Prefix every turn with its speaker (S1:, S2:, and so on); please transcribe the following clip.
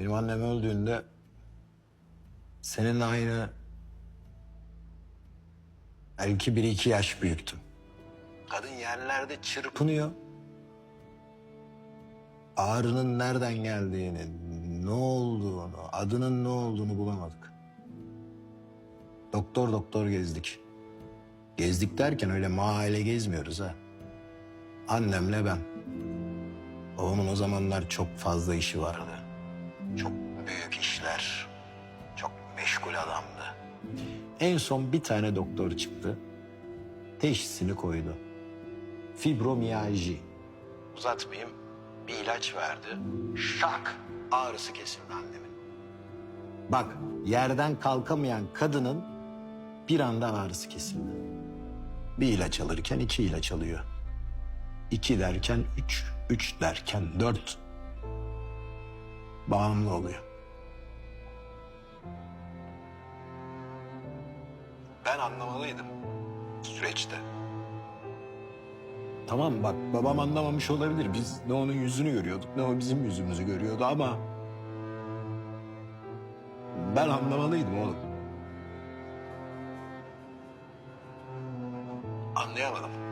S1: Benim annem öldüğünde seninle aynı belki bir iki yaş büyüktüm. Kadın yerlerde çırpınıyor. Ağrının nereden geldiğini, ne olduğunu, adının ne olduğunu bulamadık. Doktor doktor gezdik. Gezdik derken öyle mahalle gezmiyoruz ha. Annemle ben. Babamın o zamanlar çok fazla işi vardı. Çok büyük işler. Çok meşgul adamdı. En son bir tane doktor çıktı. Teşhisini koydu. Fibromiyalji. Uzatmayayım. Bir ilaç verdi. Şak! Ağrısı kesildi annemin. Bak yerden kalkamayan kadının bir anda ağrısı kesildi. Bir ilaç alırken iki ilaç alıyor. İki derken üç, üç derken dört. Bağımlı oluyor. Ben anlamalıydım süreçte. Tamam bak babam anlamamış olabilir. Biz ne onun yüzünü görüyorduk ne o bizim yüzümüzü görüyordu ama... Ben anlamalıydım oğlum. Anlayamadım.